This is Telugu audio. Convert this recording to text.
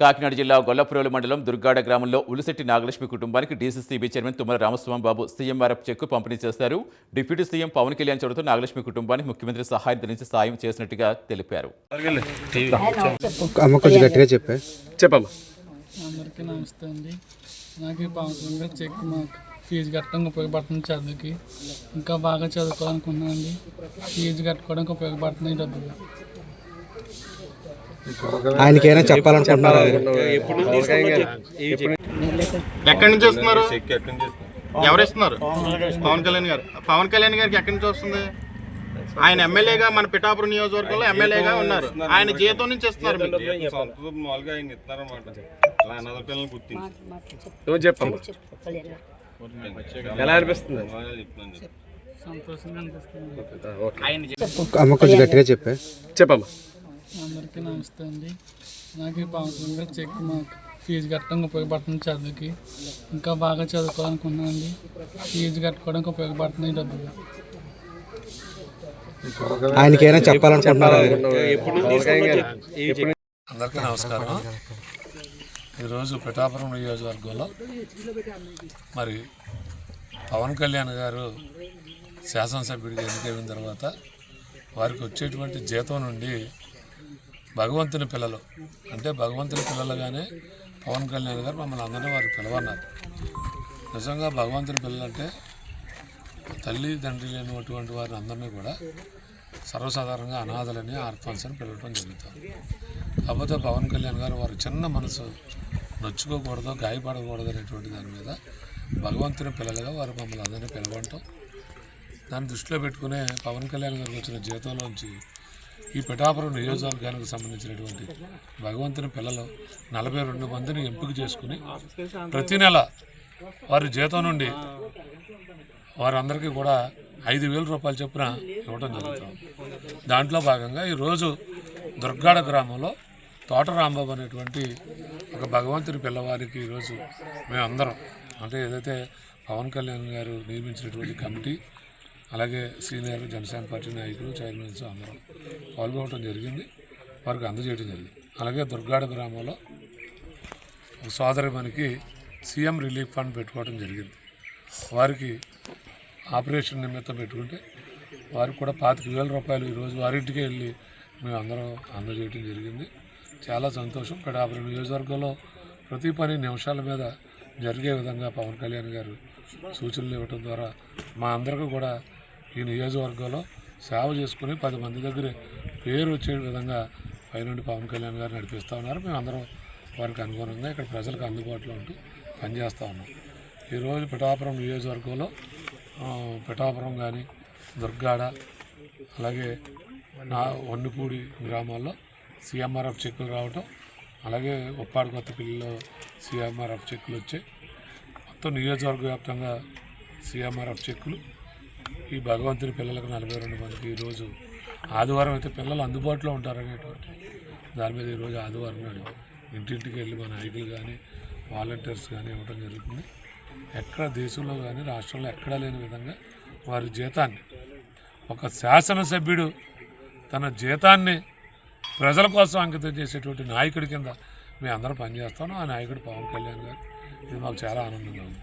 కాకినాడ జిల్లా గొల్లపురోలు మండలం దుర్గాడ గ్రామంలో ఉలిశెట్టి నాగలక్ష్మి కుటుంబానికి DCCB chairman Tummala Ramaswamy Babu CMRF cheque పంపిణీ చేశారు. డిప్యూటీ సీఎం పవన్ కళ్యాణ్ చోటుతో నాగలక్ష్మి కుటుంబానికి ముఖ్యమంత్రి సహాయం నుంచి సాయం చేసినట్టుగా తెలిపారు. చెప్పమ్మా. అందరికీ నమస్తే అండి. నాకు చెక్ మాకు ఫీజు కట్టడానికి ఉపయోగపడుతుంది చదువుకి. ఇంకా బాగా చదువుకోవాలనుకున్నాను అండి ఫీజు కట్టుకోవడానికి ఉపయోగపడుతుంది ఈ డబ్బులు. ఆయనకి ఏమైనా చెప్పాలనుకుంటున్నారా? ఎక్కడి నుంచి వస్తున్నారు? ఎవరు ఇస్తున్నారు? పవన్ కళ్యాణ్ గారు. పవన్ కళ్యాణ్ గారికి ఎక్కడి నుంచి వస్తుంది? ఆయన ఎమ్మెల్యేగా మన పిఠాపురం నియోజకవర్గంలో ఎమ్మెల్యేగా ఉన్నారు. ఆయన జీతం నుంచి ఇస్తున్నారు మీకు. మామూలుగా ఆయన ఇస్తున్నారన్నమాట అలా అనాథ పిల్లల్ని గుర్తించి నువ్వు చెప్పమ్మా. ఎలా అనిపిస్తుంది? బాగా చెప్తున్నాను నేను. సంతోషంగా అనిపిస్తుంది ఓకే అమ్మ కొంచెం గట్టిగా చెప్పే. చెప్పమ్మా. అందరికీ నమస్తే అండి. నాకు ఈ పవన్ కళ్యాణ్ గారు చెక్ మాకు ఫీజు కట్టడానికి ఉపయోగపడుతుంది చదువుకి. ఇంకా బాగా చదువుకోవాలనుకున్నాను అండి. ఫీజు కట్టుకోవడానికి ఉపయోగపడుతుంది ఈ డబ్బులు. ఆయనకి ఏమైనా చెప్పాలనుకుంటున్నారా? అందరికీ నమస్కారం. ఈరోజు పిఠాపురం నియోజకవర్గంలో మరి పవన్ కళ్యాణ్ గారు శాసనసభ్యుడిగా ఎన్నికైన తర్వాత వారికి వచ్చేటువంటి జీతం నుండి భగవంతుని పిల్లలు. అంటే భగవంతుని పిల్లలుగానే పవన్ కళ్యాణ్ గారు మమ్మల్ని అందరినీ వారు పిలవన్నారు. నిజంగా భగవంతుని పిల్లలు అంటే తల్లి తండ్రి లేనటువంటి వారిని అందరినీ కూడా సర్వసాధారణంగా అనాథలని ఆర్ఫాన్స్ అని పిలవడం జరుగుతుంది. కాకపోతే పవన్ కళ్యాణ్ గారు వారి చిన్న మనసు నొచ్చుకోకూడదు గాయపడకూడదు అనేటువంటి దాని మీద భగవంతుని పిల్లలుగా వారు మమ్మల్ని అందరినీ పిలవటం దాన్ని దృష్టిలో పెట్టుకునే పవన్ కళ్యాణ్ గారికి వచ్చిన జీతంలోంచి ఈ పిఠాపురం నియోజకవర్గానికి సంబంధించినటువంటి భగవంతుని పిల్లలు నలభై రెండు మందిని ఎంపిక చేసుకుని ప్రతి నెల వారి జీతం నుండి వారందరికీ కూడా ఐదు వేల రూపాయల చొప్పున ఇవ్వడం జరుగుతుంది. దాంట్లో భాగంగా ఈరోజు దుర్గాడ గ్రామంలో తోట రాంబాబు అనేటువంటి ఒక భగవంతుని పిల్లవారికి ఈరోజు మేమందరం అంటే ఏదైతే పవన్ కళ్యాణ్ గారు నియమించినటువంటి కమిటీ అలాగే సీనియర్ జనసేన పార్టీ నాయకులు చైర్మన్స్ అందరం పాల్గొనడం జరిగింది. వారికి అందజేయడం జరిగింది. అలాగే దుర్గాడ గ్రామంలో సోదరి మనకి సీఎం రిలీఫ్ ఫండ్ పెట్టుకోవడం జరిగింది. వారికి ఆపరేషన్ నిమిత్తం పెట్టుకుంటే వారికి కూడా పాతిక వేల రూపాయలు ఈరోజు వారింటికే వెళ్ళి మేము అందరం అందజేయడం జరిగింది. చాలా సంతోషం. పిఠాపురం నియోజకవర్గంలో ప్రతి పని నిమిషాల మీద జరిగే విధంగా పవన్ కళ్యాణ్ గారు సూచనలు ఇవ్వడం ద్వారా మా అందరికీ కూడా ఈ నియోజకవర్గంలో సేవ చేసుకుని పది మంది దగ్గర పేరు వచ్చే విధంగా పైనుండి పవన్ కళ్యాణ్ గారు నడిపిస్తూ ఉన్నారు. మేము అందరం వారికి అనుగుణంగా ఇక్కడ ప్రజలకు అందుబాటులో ఉంటూ పనిచేస్తూ ఉన్నాం. ఈరోజు పిఠాపురం నియోజకవర్గంలో పిఠాపురం కానీ దుర్గాడ అలాగే నా వన్నిపూడి గ్రామాల్లో సిఎంఆర్ఎఫ్ చెక్కులు రావటం అలాగే ఉప్పాడు కొత్తపల్లిలో సిఎంఆర్ఎఫ్ చెక్కులు వచ్చాయి. మొత్తం నియోజకవర్గ వ్యాప్తంగా సిఎంఆర్ఎఫ్ చెక్కులు ఈ భగవంతుని పిల్లలకు నలభై రెండు మందికి ఈరోజు ఆదివారం అయితే పిల్లలు అందుబాటులో ఉంటారనేటువంటి దాని మీద ఈరోజు ఆదివారం నాడు ఇంటింటికి వెళ్ళి మా నాయకులు కానీ వాలంటీర్స్ కానీ ఇవ్వడం జరుగుతుంది. ఎక్కడ దేశంలో కానీ రాష్ట్రంలో ఎక్కడా లేని విధంగా వారి జీతాన్ని ఒక శాసనసభ్యుడు తన జీతాన్ని ప్రజల కోసం అంకితం చేసేటువంటి నాయకుడి కింద మేము అందరం పనిచేస్తాం ఆ నాయకుడు పవన్ కళ్యాణ్ గారు. ఇది మాకు చాలా ఆనందంగా ఉంది.